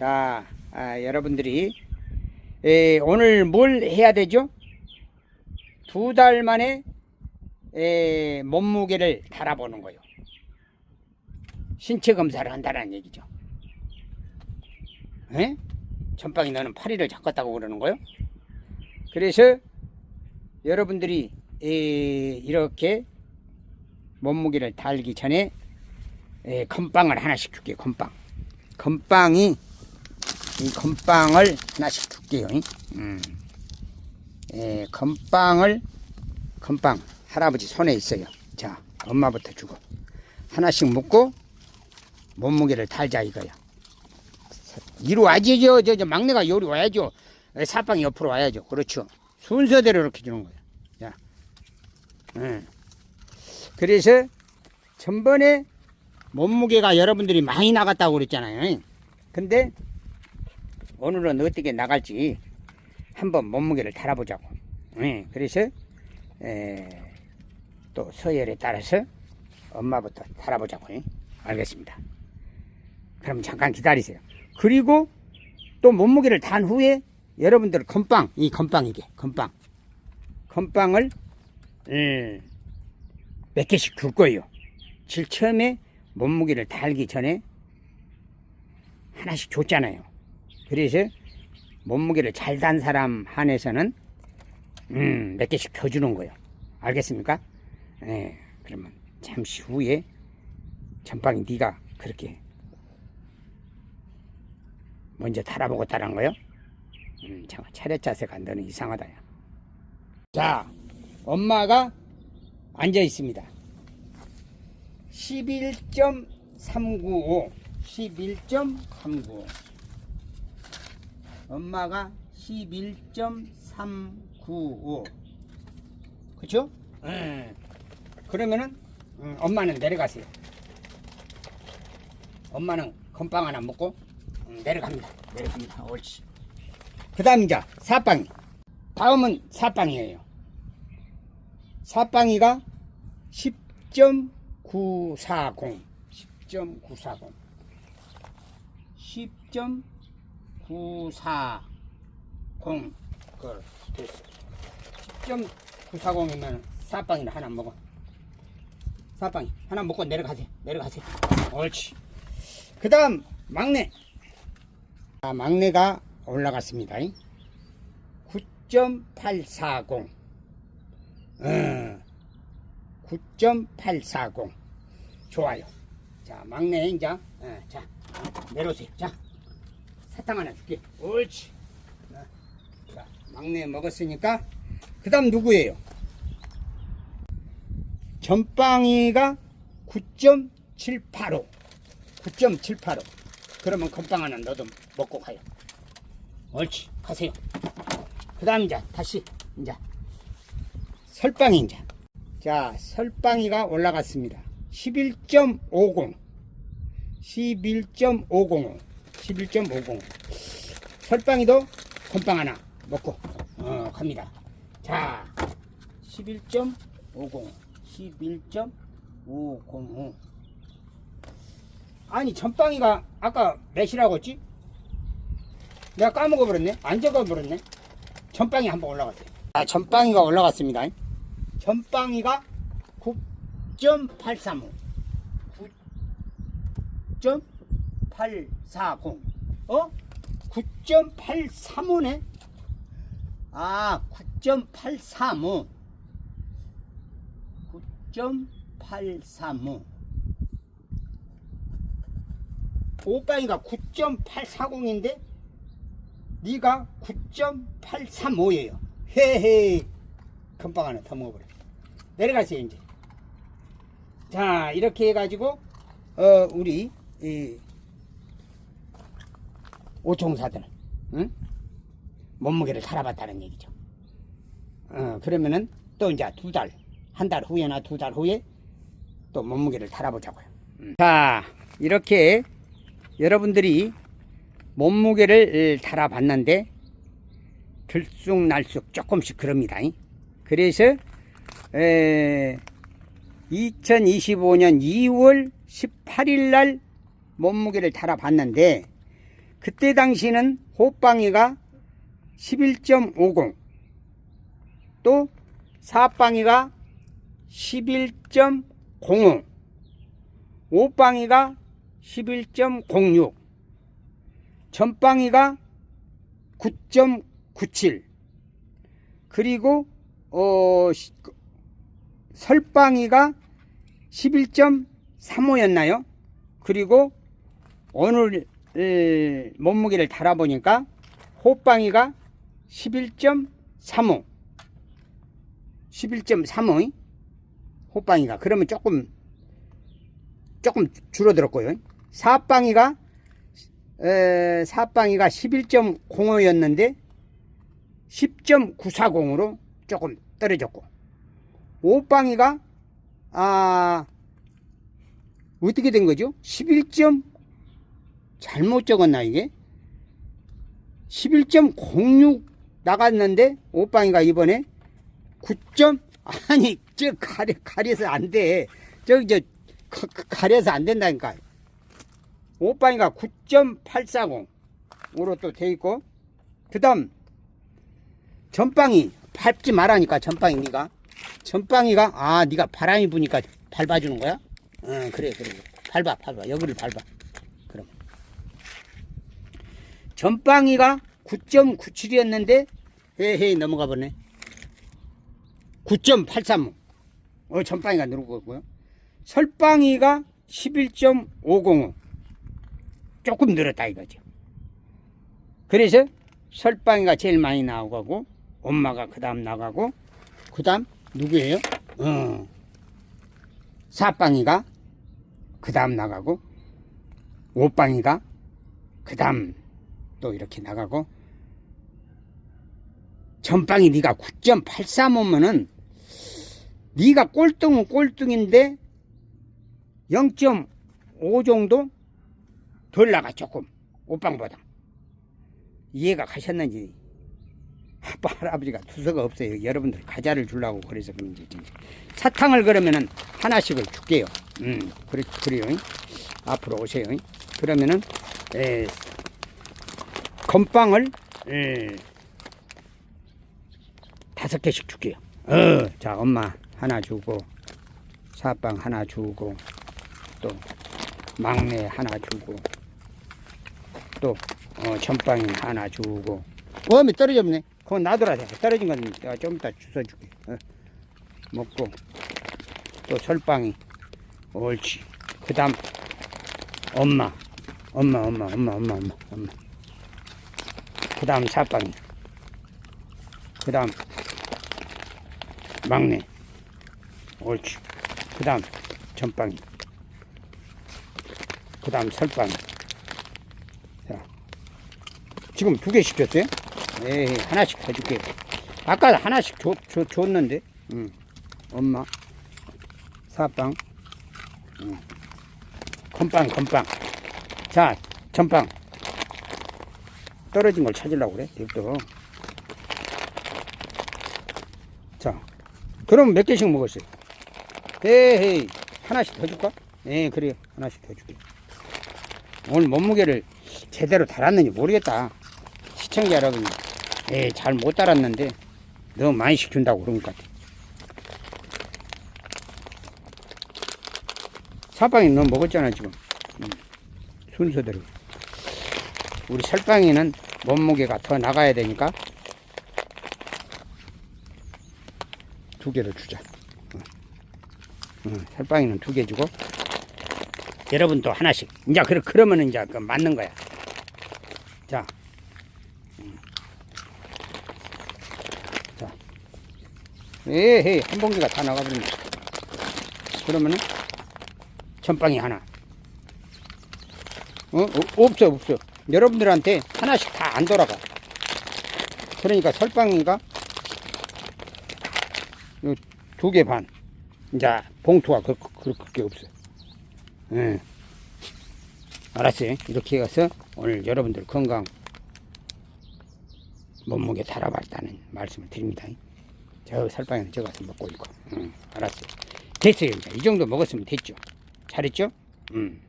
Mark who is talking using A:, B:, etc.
A: 자, 아, 여러분들이 에, 오늘 뭘 해야 되죠? 두 달 만에 에, 몸무게를 달아보는 거요. 신체 검사를 한다는 얘기죠. 에? 전빵이 너는 파리를 잡았다고 그러는 거요? 그래서 여러분들이 에, 이렇게 몸무게를 달기 전에 에, 건빵을 하나씩 줄게요. 건빵. 건빵이 이 건빵을 하나씩 줄게요. 음. 에, 건빵을 건빵 할아버지 손에 있어요. 자, 엄마부터 주고 하나씩 묶고 몸무게를 달자 이거야. 이리 와야죠. 저, 저, 저 막내가 요리 와야죠. 에, 사빵이 옆으로 와야죠. 그렇죠. 순서대로 이렇게 주는 거야. 자, 응. 그래서 전번에 몸무게가 여러분들이 많이 나갔다고 그랬잖아요. 근데 오늘은 어떻게 나갈지 한번 몸무게를 달아보자고. 예, 그래서 에, 또 서열에 따라서 엄마부터 달아보자고. 예. 알겠습니다. 그럼 잠깐 기다리세요. 그리고 또 몸무게를 단 후에 여러분들 건빵, 이 건빵이게, 건빵. 건빵을 음, 몇 개씩 줄 거예요. 제일 처음에 몸무게를 달기 전에 하나씩 줬잖아요. 그래서 몸무게를 잘 단 사람 한해서는 음, 몇 개씩 더 주는 거예요. 알겠습니까? 예, 그러면 잠시 후에 전빵이 네가 그렇게 먼저 달아보고 따라한 거요? 음, 잠깐 차렷 자세가 너는 이상하다. 야. 자, 엄마가 앉아 있습니다. 11.395 11.395 엄마가 11.395 그쵸? 예. 그러면은 음, 엄마는 내려가세요. 엄마는 건빵 하나 먹고 음, 내려갑니다. 내려갑니다. 옳지. 그 다음 이제 사빵이. 다음은 사빵이에요. 사빵이가 10.940 10.940 10.940그 됐어. 10.940이면 사빵이나 하나 먹어. 사빵이. 하나 먹고 내려가세요 내려가세요 옳지. 그 다음 막내. 아, 막내가 올라갔습니다. 9.840 어, 9.840 좋아요. 자 막내 이제 어, 자 내려오세요. 자 사탕 하나 줄게. 옳지. 어, 자 막내 먹었으니까 그 다음 누구예요? 전빵이가 9.785 9.785 그러면 건빵 하나 너도 먹고 가요. 옳지. 가세요. 그 다음 이제 다시 이제 설빵이 이제. 자 설빵이가 올라갔습니다. 11.50 11.505 11.505 설빵이도 건빵 하나 먹고 어 갑니다. 자 11.50 11.505 아니 전빵이가 아까 몇이라고 했지? 내가 까먹어 버렸네. 안 적어 버렸네. 전빵이 한번 올라갔어요. 아 전빵이가 올라갔습니다. 전빵이가 9.835 9.840 어? 9.835네? 아 9.835 9.835 오빵이가 9.840인데 네가 9.835예요. 헤헤. 금방 하나 더 먹어버려. 내려가세요 이제. 자 이렇게 해가지고 어 우리 이 오총사들 응? 몸무게를 달아봤다는 얘기죠 어 그러면은 또 이제 두 달 한 달 후에나 두 달 후에 또 몸무게를 달아보자고요 음. 자 이렇게 여러분들이 몸무게를 달아봤는데 들쑥날쑥 조금씩 그럽니다. 그래서 에, 2025년 2월 18일 날 몸무게를 달아봤는데 그때 당시는 호빵이가 11.50, 또 사빵이가 11.05, 오빵이가 11.06, 전빵이가 9.97, 그리고 어 시- 그, 설빵이가 11.35였나요? 그리고 오늘 에, 몸무게를 달아보니까 호빵이가 11.35 11.35 호빵이가 그러면 조금 조금 줄어들었고요 사빵이가 에, 사빵이가 11.05였는데 10.940으로 조금 떨어졌고 오빵이가 아 어떻게 된 거죠? 11. 잘못 적었나 이게? 11.06 나갔는데 오빵이가 이번에 9. 아니 저 가려 가려서 안 돼. 저기 저 가려서 안 된다니까. 오빵이가 9.840으로 또 돼 있고 그다음 전빵이 밟지 말라니까 전빵이 네가 전빵이가 아 네가 바람이 부니까 밟아주는 거야? 응 그래 그래 밟아 밟아 여기를 밟아 그럼 전빵이가 9.97이었는데 헤헤 넘어가 버네. 9.835 어, 전빵이가 누르고 있고요. 설빵이가 11.505 조금 늘었다 이거죠 그래서 설빵이가 제일 많이 나오고 엄마가 그 다음 나가고 그 다음 누구예요? 어. 사빵이가 그 다음 나가고 오빵이가 그 다음 또 이렇게 나가고 전빵이 네가 9.835면은 네가 꼴등은 꼴등인데 0.5 정도 덜 나가 조금. 오빵보다. 이해가 가셨는지. 아빠 할아버지가 두서가 없어요. 여러분들 과자를 주려고 그래서 그런지. 사탕을 그러면은 하나씩을 줄게요. 음 그래, 그래요. 앞으로 오세요. 그러면은 에, 건빵을 에, 다섯 개씩 줄게요. 어, 자 엄마 하나 주고 사빵 하나 주고 또 막내 하나 주고 또 어, 전빵이 하나 주고. 어미 떨어졌네. 그건 놔둬라. 돼. 떨어진 건 내가 좀 이따 주워줄게. 어. 먹고 또 설빵이 옳지. 그 다음 엄마 엄마 엄마 엄마 엄마 엄마 엄마 그 다음 사빵이 그 다음 막내. 옳지. 그 다음 전빵이. 그 다음 설빵이. 자 지금 두개 시켰어요? 에이 하나씩 더 줄게요 아까 하나씩 줬, 줬, 줬는데. 응. 엄마 사빵. 응. 건빵 건빵. 자 전빵 떨어진 걸 찾으려고 그래 냅둬 자 그럼 몇 개씩 먹었어요? 에이 하나씩 더 줄까? 예 그래요 하나씩 더 줄게. 오늘 몸무게를 제대로 달았는지 모르겠다. 시청자 여러분 예, 잘못 달았는데 너무 많이 시킨다고 그런 것 같아. 사빵이 너 먹었잖아 지금. 음, 순서대로 우리 설빵이는 몸무게가 더 나가야 되니까 두 개를 주자. 어. 어, 설빵이는 두 개 주고 여러분도 하나씩. 이제 그러, 그러면은 이제 그 맞는 거야. 자. 에헤이 한 봉지가 다 나가버린다 그러면은 전빵이 하나. 어? 어? 없어 없어 여러분들한테 하나씩 다 안 돌아가. 그러니까 설빵이가? 두 개 반. 이제 봉투가 그, 그, 그렇게 없어. 예. 알았어요 이렇게 해서 오늘 여러분들 건강 몸무게 달아봤다는 말씀을 드립니다. 저 설빵이는 저 가서 먹고 있고. 응, 알았어요 됐어요. 이 정도 먹었으면 됐죠? 잘했죠? 음.